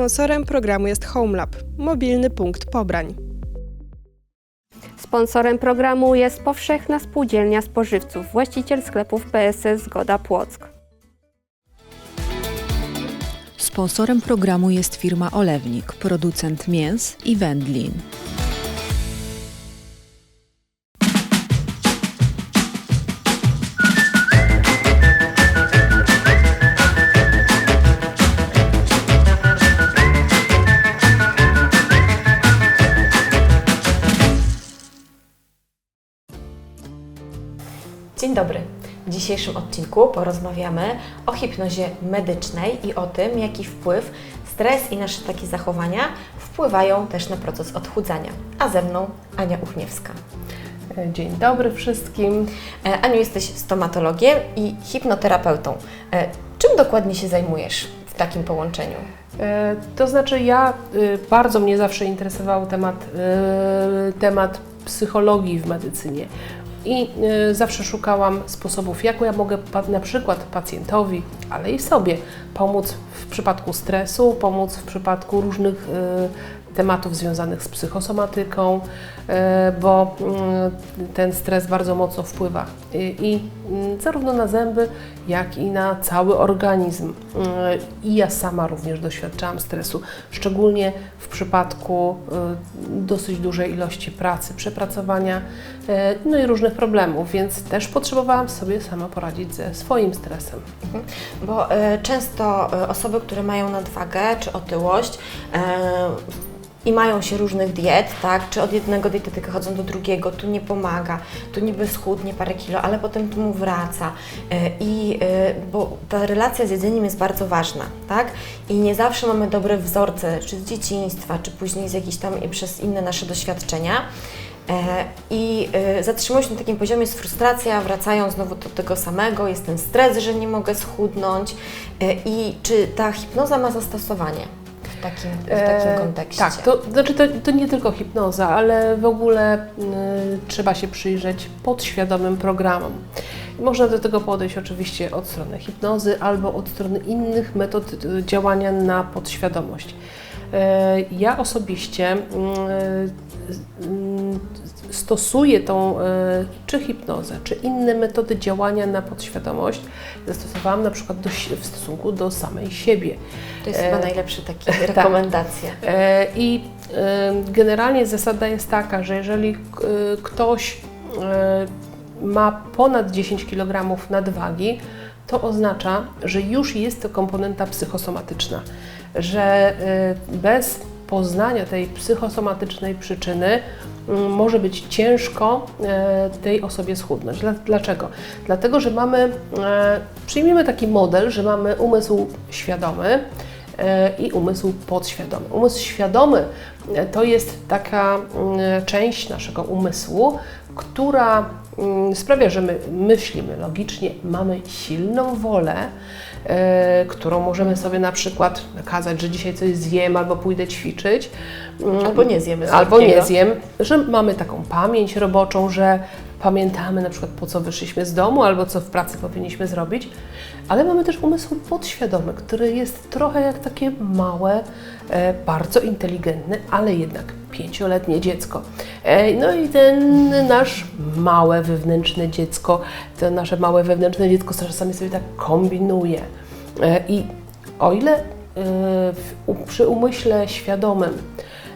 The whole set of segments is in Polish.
Sponsorem programu jest HomeLab, mobilny punkt pobrań. Sponsorem programu jest Powszechna Spółdzielnia Spożywców, właściciel sklepów PSS Zgoda Płock. Sponsorem programu jest firma Olewnik, producent mięs i wędlin. Dzień dobry. W dzisiejszym odcinku porozmawiamy o hipnozie medycznej i o tym, jaki wpływ stres i nasze takie zachowania wpływają też na proces odchudzania. A ze mną Ania Uchniewska. Dzień dobry wszystkim. E, Aniu, jesteś stomatologiem i hipnoterapeutą. E, Czym dokładnie się zajmujesz w takim połączeniu? E, To znaczy, ja bardzo mnie zawsze interesował temat, temat psychologii w medycynie. I y, zawsze szukałam sposobów, jak ja mogę na przykład pacjentowi, ale i sobie pomóc w przypadku stresu, pomóc w przypadku różnych y, tematów związanych z psychosomatyką, y, bo y, ten stres bardzo mocno wpływa i y, zarówno na zęby, jak i na cały organizm. Y, I ja sama również doświadczałam stresu, szczególnie w przypadku y, dosyć dużej ilości pracy, przepracowania, no i różnych problemów, więc też potrzebowałam sobie sama poradzić ze swoim stresem. Mhm. Bo e, często e, osoby, które mają nadwagę czy otyłość e, i mają się różnych diet, tak, czy od jednego dietetyka chodzą do drugiego, tu nie pomaga, tu niby schudnie parę kilo, ale potem tu mu wraca. E, I e, bo ta relacja z jedzeniem jest bardzo ważna, tak? I nie zawsze mamy dobre wzorce, czy z dzieciństwa, czy później z jakichś tam przez inne nasze doświadczenia. E, I zatrzymują się na takim poziomie, jest frustracja, wracają znowu do tego samego, jest ten stres, że nie mogę schudnąć. I czy ta hipnoza ma zastosowanie w takim, w takim E, kontekście? Tak, to znaczy to, to nie tylko hipnoza, ale w ogóle y, trzeba się przyjrzeć podświadomym programom. Można do tego podejść oczywiście od strony hipnozy albo od strony innych metod y, działania na podświadomość. E, Ja osobiście stosuję tą y, czy hipnozę, czy inne metody działania na podświadomość. Zastosowałam na przykład do, w stosunku do samej siebie. To jest e, chyba najlepszy taki rekomendacja. E, I e, generalnie zasada jest taka, że jeżeli e, ktoś e, ma ponad 10 kg nadwagi, to oznacza, że już jest to komponenta psychosomatyczna, że e, bez poznania tej psychosomatycznej przyczyny może być ciężko e, tej osobie schudnąć. Dla- Dlaczego? Dlatego, że mamy, e, przyjmijmy taki model, że mamy umysł świadomy, e, i umysł podświadomy. Umysł świadomy to jest taka mm, część naszego umysłu, która mm, sprawia, że my myślimy logicznie, mamy silną wolę, którą możemy sobie na przykład nakazać, że dzisiaj coś zjem albo pójdę ćwiczyć. Mm, Albo nie zjemy Albo nie zjem, że mamy taką pamięć roboczą, że pamiętamy na przykład po co wyszliśmy z domu albo co w pracy powinniśmy zrobić, ale mamy też umysł podświadomy, który jest trochę jak takie małe, e, bardzo inteligentne, ale jednak pięcioletnie dziecko. E, no i ten nasz małe wewnętrzne dziecko, to nasze małe wewnętrzne dziecko czasami sobie tak kombinuje. E, I o ile e, przy umyśle świadomym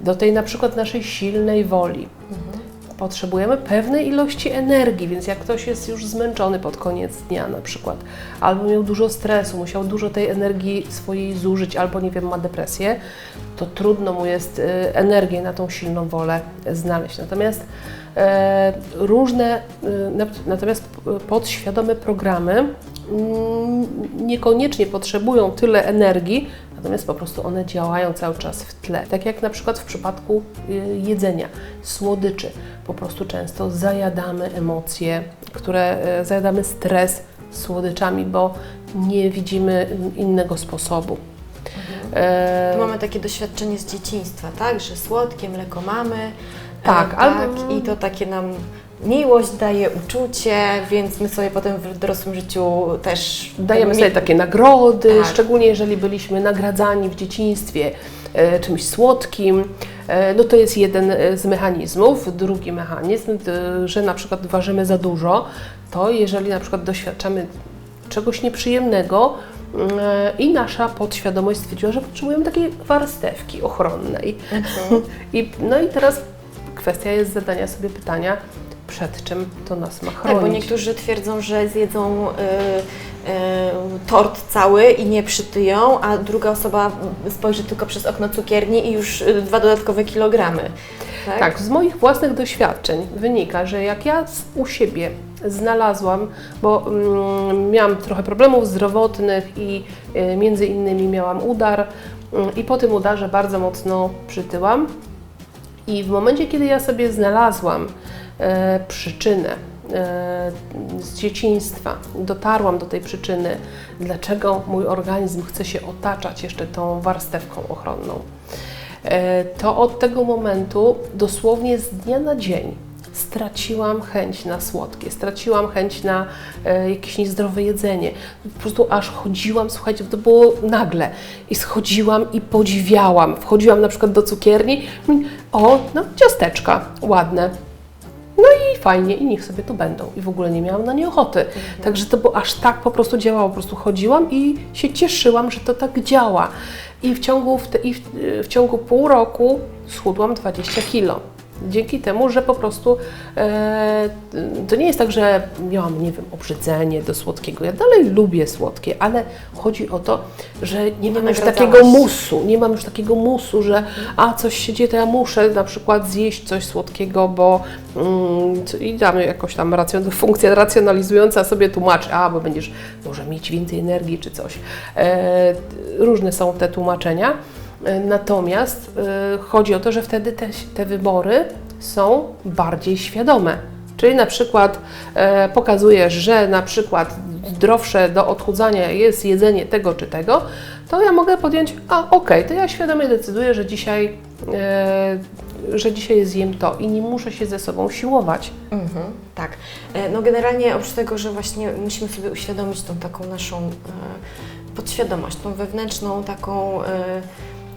do tej na przykład naszej silnej woli potrzebujemy pewnej ilości energii, więc jak ktoś jest już zmęczony pod koniec dnia na przykład, albo miał dużo stresu, musiał dużo tej energii swojej zużyć, albo nie wiem, ma depresję, to trudno mu jest y, energię na tą silną wolę znaleźć. Natomiast e, różne, y, nat- natomiast p- podświadome programy mm, niekoniecznie potrzebują tyle energii, natomiast po prostu one działają cały czas w tle. Tak jak na przykład w przypadku y, jedzenia, słodyczy. Po prostu często zajadamy emocje, które y, zajadamy stres słodyczami, bo nie widzimy innego sposobu. E, Tu mamy takie doświadczenie z dzieciństwa, tak? Że słodkie mleko mamy. Tak, e, albo- tak i to takie nam miłość, daje uczucie, więc my sobie potem w dorosłym życiu też Dajemy sobie takie nagrody, Tak. szczególnie jeżeli byliśmy nagradzani w dzieciństwie e, czymś słodkim. E, no to jest jeden e, z mechanizmów. Drugi mechanizm, d- że na przykład ważymy za dużo, to jeżeli na przykład doświadczamy czegoś nieprzyjemnego mm, e, i nasza podświadomość stwierdziła, że potrzebujemy takiej warstewki ochronnej. I, no i teraz kwestia jest zadania sobie pytania, przed czym to nas ma chronić. Tak, bo niektórzy twierdzą, że zjedzą y, y, tort cały i nie przytyją, a druga osoba spojrzy tylko przez okno cukierni i już y, dwa dodatkowe kilogramy. Tak? Tak, z moich własnych doświadczeń wynika, że jak ja u siebie znalazłam, bo mm, miałam trochę problemów zdrowotnych i y, między innymi miałam udar mm, i po tym udarze bardzo mocno przytyłam. I w momencie, kiedy ja sobie znalazłam przyczynę e, z dzieciństwa, dotarłam do tej przyczyny, dlaczego mój organizm chce się otaczać jeszcze tą warstewką ochronną, e, to od tego momentu dosłownie z dnia na dzień straciłam chęć na słodkie, straciłam chęć na e, jakieś niezdrowe jedzenie. Po prostu aż chodziłam, słuchajcie, to było nagle. I schodziłam i podziwiałam. Wchodziłam na przykład do cukierni, o, no ciasteczka, ładne. No i fajnie, i niech sobie tu będą. I w ogóle nie miałam na nie ochoty. Także to było aż tak po prostu działało. Po prostu chodziłam i się cieszyłam, że to tak działa. I w ciągu, w, te, i w, w ciągu pół roku schudłam 20 kilo. Dzięki temu, że po prostu e, to nie jest tak, że miałam, nie wiem, obrzydzenie do słodkiego. Ja dalej lubię słodkie, ale chodzi o to, że nie mam już takiego musu, nie mam już takiego musu, że a coś się dzieje, to ja muszę na przykład zjeść coś słodkiego, bo mm, i tam jakoś tam racjon, funkcja racjonalizująca sobie tłumaczy, a bo będziesz może mieć więcej energii czy coś. E, różne są te tłumaczenia. E, Natomiast e, chodzi o to, że wtedy te, te wybory są bardziej świadome. Czyli na przykład e, pokazujesz, że na przykład zdrowsze do odchudzania jest jedzenie tego czy tego, to ja mogę podjąć, a okej, to ja świadomie decyduję, że dzisiaj, e, że dzisiaj zjem to i nie muszę się ze sobą siłować. Mhm, tak. E, No generalnie oprócz tego, że właśnie musimy sobie uświadomić tą taką naszą e, podświadomość, tą wewnętrzną taką e,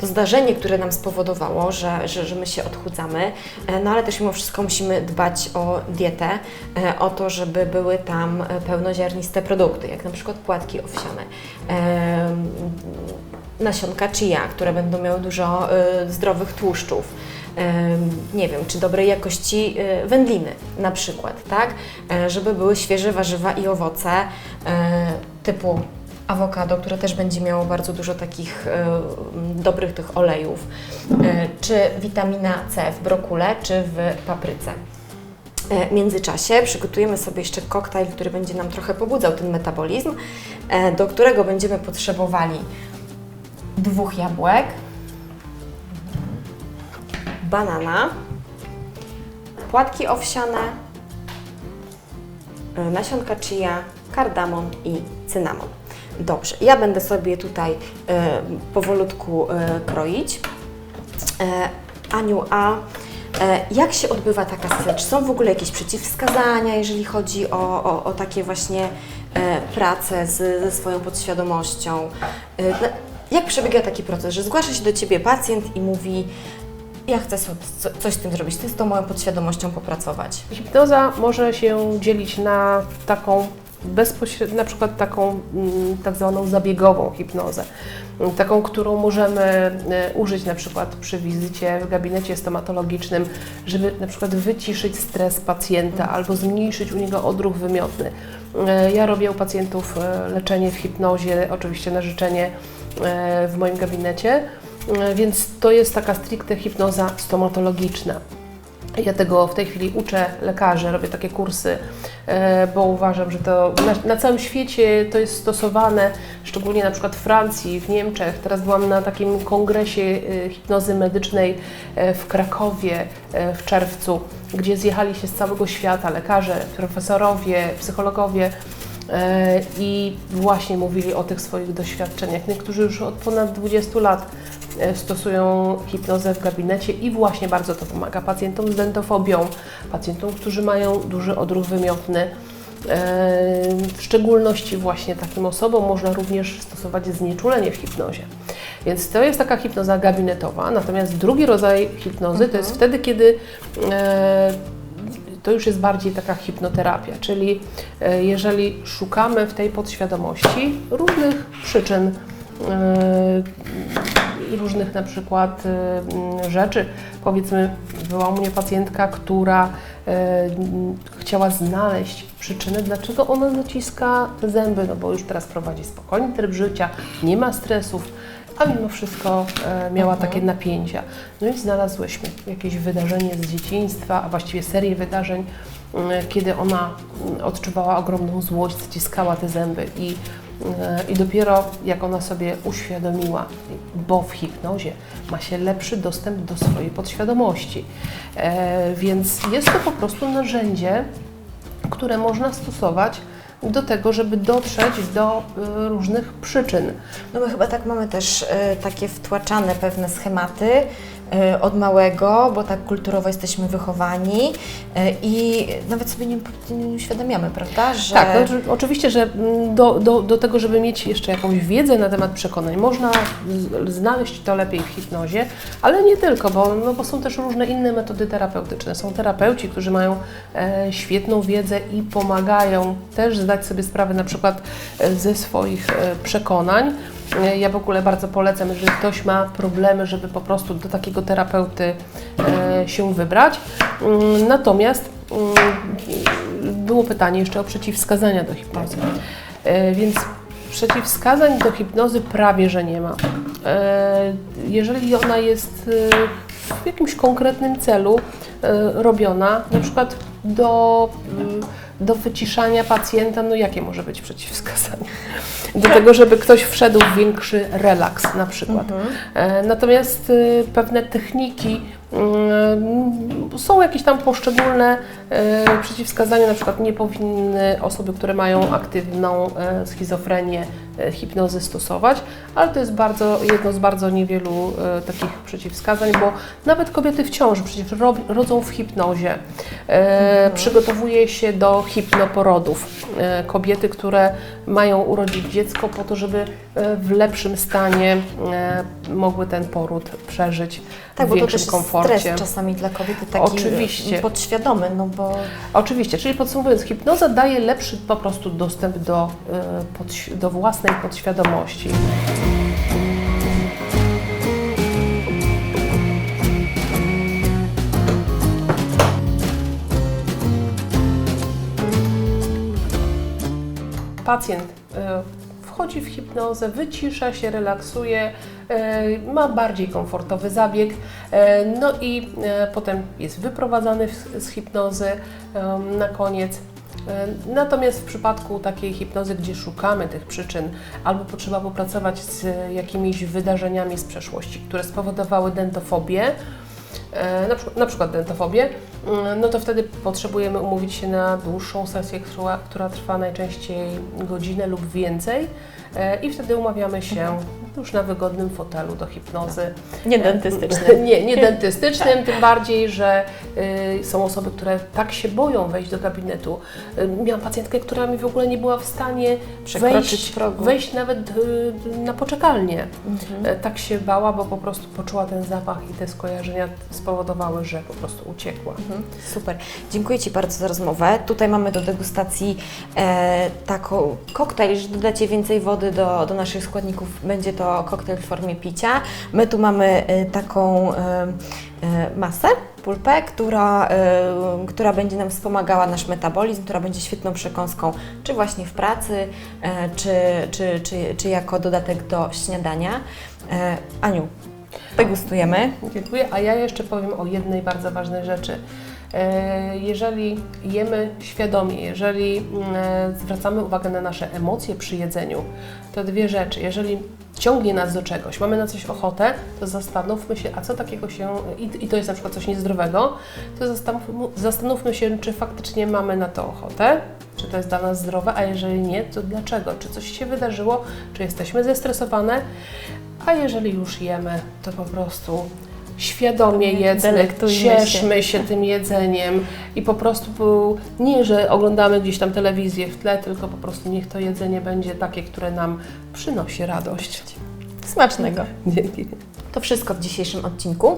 to zdarzenie, które nam spowodowało, że, że, że my się odchudzamy, e, no ale też mimo wszystko musimy dbać o dietę, e, o to, żeby były tam e, pełnoziarniste produkty, jak na przykład płatki owsiane. em, nasionka chia, które będą miały dużo zdrowych tłuszczów. Nie wiem, czy dobrej jakości wędliny na przykład, tak? E, żeby były świeże warzywa i owoce e, typu awokado, które też będzie miało bardzo dużo takich e, dobrych tych olejów, e, czy witamina C w brokule, czy w papryce. E, W międzyczasie przygotujemy sobie jeszcze koktajl, który będzie nam trochę pobudzał ten metabolizm, do którego będziemy potrzebowali dwóch jabłek, banana, płatki owsiane, nasionka chia, kardamon i cynamon. Dobrze, ja będę sobie tutaj e, powolutku e, kroić. E, Aniu, a jak się odbywa taka sesja? Czy są w ogóle jakieś przeciwwskazania, jeżeli chodzi o, o, o takie właśnie prace z, ze swoją podświadomością? Jak przebiega taki proces, że zgłasza się do Ciebie pacjent i mówi ja chcę coś z tym zrobić, chcę z tą moją podświadomością popracować. Hipnoza może się dzielić na taką bezpośrednio, na przykład taką mm, tak zwaną zabiegową hipnozę. Mm, Taką, którą możemy e, użyć na przykład przy wizycie w gabinecie stomatologicznym, żeby na przykład wyciszyć stres pacjenta albo zmniejszyć u niego odruch wymiotny. E, Ja robię u pacjentów e, leczenie w hipnozie, oczywiście na życzenie w moim gabinecie, więc to jest taka stricte hipnoza stomatologiczna. Ja tego w tej chwili uczę lekarzy, robię takie kursy, e, bo uważam, że to na, na całym świecie to jest stosowane, szczególnie na przykład w Francji, w Niemczech. Teraz byłam na takim kongresie e, hipnozy medycznej e, w Krakowie w czerwcu, gdzie zjechali się z całego świata lekarze, profesorowie, psychologowie. E, I właśnie mówili o tych swoich doświadczeniach. Niektórzy już od ponad 20 lat e, stosują hipnozę w gabinecie i właśnie bardzo to pomaga pacjentom z dentofobią, pacjentom, którzy mają duży odruch wymiotny. E, W szczególności właśnie takim osobom można również stosować znieczulenie w hipnozie. Więc to jest taka hipnoza gabinetowa. Natomiast drugi rodzaj hipnozy to jest wtedy, kiedy to już jest bardziej taka hipnoterapia, czyli e, jeżeli szukamy w tej podświadomości różnych przyczyn, e, różnych na przykład e, rzeczy. Powiedzmy, była u mnie pacjentka, która chciała znaleźć przyczynę, dlaczego ona zaciska zęby, no bo już teraz prowadzi spokojny tryb życia, nie ma stresów, a mimo wszystko e, miała takie napięcia. No i znalazłyśmy jakieś wydarzenie z dzieciństwa, a właściwie serię wydarzeń, m, kiedy ona m, odczuwała ogromną złość, zaciskała te zęby i, e, i dopiero jak ona sobie uświadomiła, bo w hipnozie ma się lepszy dostęp do swojej podświadomości. E, Więc jest to po prostu narzędzie, które można stosować do tego, żeby dotrzeć do y, różnych przyczyn. No my chyba tak mamy też e, takie wtłaczane pewne schematy od małego, bo tak kulturowo jesteśmy wychowani e, i nawet sobie nie, nie uświadamiamy, prawda, że... Tak, no, oczy- oczywiście, że mm, do, do, do tego, żeby mieć jeszcze jakąś wiedzę na temat przekonań, można znaleźć to lepiej w hipnozie, ale nie tylko, bo, no, bo są też różne inne metody terapeutyczne. Są terapeuci, którzy mają e, świetną wiedzę i pomagają też zdać sobie sprawę na przykład e, ze swoich e, przekonań. E, Ja w ogóle bardzo polecam, jeżeli ktoś ma problemy, żeby po prostu do takiego terapeuty e, się wybrać. Mm, Natomiast mm, było pytanie jeszcze o przeciwwskazania do hipnozy. E, Więc przeciwwskazań do hipnozy prawie że nie ma. Jeżeli ona jest w jakimś konkretnym celu robiona, na przykład do, mm, do wyciszania pacjenta, no jakie może być przeciwwskazanie? Do tego, żeby ktoś wszedł w większy relaks na przykład. E, Natomiast e, pewne techniki są jakieś tam poszczególne e, przeciwwskazania, na przykład nie powinny osoby, które mają aktywną e, schizofrenię, hipnozy stosować, ale to jest bardzo, jedno z bardzo niewielu takich przeciwwskazań, bo nawet kobiety w ciąży przecież ro, rodzą w hipnozie. Przygotowuje się do hipnoporodów. Kobiety, które mają urodzić dziecko po to, żeby e, w lepszym stanie e, mogły ten poród przeżyć Tak, w bo to większym komforcie. stres czasami dla kobiety taki Oczywiście. podświadomy, no bo Oczywiście, czyli podsumowując, hipnoza daje lepszy po prostu dostęp do, e, do własnej podświadomości. Pacjent e, wchodzi w hipnozę, wycisza się, relaksuje, e, ma bardziej komfortowy zabieg, e, no i potem jest wyprowadzany z hipnozy na koniec. Natomiast w przypadku takiej hipnozy, gdzie szukamy tych przyczyn, albo potrzeba popracować z jakimiś wydarzeniami z przeszłości, które spowodowały dentofobię, na przykład, na przykład dentofobię, mm, no to wtedy potrzebujemy umówić się na dłuższą sesję, która, która trwa najczęściej godzinę lub więcej. e, i wtedy umawiamy się już na wygodnym fotelu do hipnozy. nie dentystyczny. Nie, nie dentystycznym, tym bardziej, że y, są osoby, które tak się boją wejść do gabinetu. Y, miałam pacjentkę, która mi w ogóle nie była w stanie wejść, wejść nawet y, na poczekalnię. Mhm. Y, tak się bała, bo po prostu poczuła ten zapach i te skojarzenia spowodowały, że po prostu uciekła. Mhm, Super. Dziękuję Ci bardzo za rozmowę. Tutaj mamy do degustacji e, taką koktajl, że dodacie więcej wody do, do naszych składników. Będzie to koktajl w formie picia. My tu mamy e, taką e, e, masę, pulpę, która, która będzie nam wspomagała nasz metabolizm, która będzie świetną przekąską, czy właśnie w pracy, czy, czy, czy, czy jako dodatek do śniadania. Aniu, degustujemy. Dziękuję. A ja jeszcze powiem o jednej bardzo ważnej rzeczy. E, Jeżeli jemy świadomie, jeżeli mm, e, zwracamy uwagę na nasze emocje przy jedzeniu, to dwie rzeczy. Jeżeli ciągnie nas do czegoś, mamy na coś ochotę, to zastanówmy się, a co takiego się, i, to jest na przykład coś niezdrowego, to zastanówmy się, czy faktycznie mamy na to ochotę, czy to jest dla nas zdrowe, a jeżeli nie, to dlaczego? Czy coś się wydarzyło, czy jesteśmy zestresowane, a jeżeli już jemy, to po prostu świadomie jedzmy, cieszmy się. tym jedzeniem i po prostu nie, że oglądamy gdzieś tam telewizję w tle, tylko po prostu niech to jedzenie będzie takie, które nam przynosi radość. Smacznego. Dzięki. To wszystko w dzisiejszym odcinku,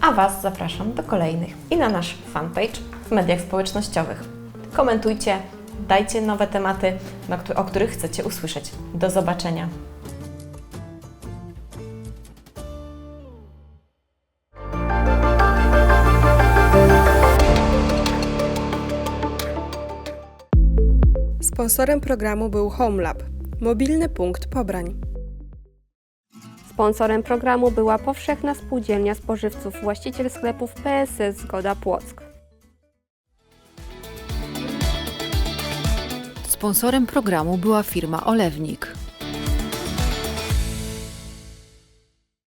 a Was zapraszam do kolejnych i na nasz fanpage w mediach społecznościowych. Komentujcie, dajcie nowe tematy, któ- o których chcecie usłyszeć. Do zobaczenia. Sponsorem programu był HomeLab, mobilny punkt pobrań. Sponsorem programu była Powszechna Spółdzielnia Spożywców, właściciel sklepów PSS Zgoda Płock. Sponsorem programu była firma Olewnik,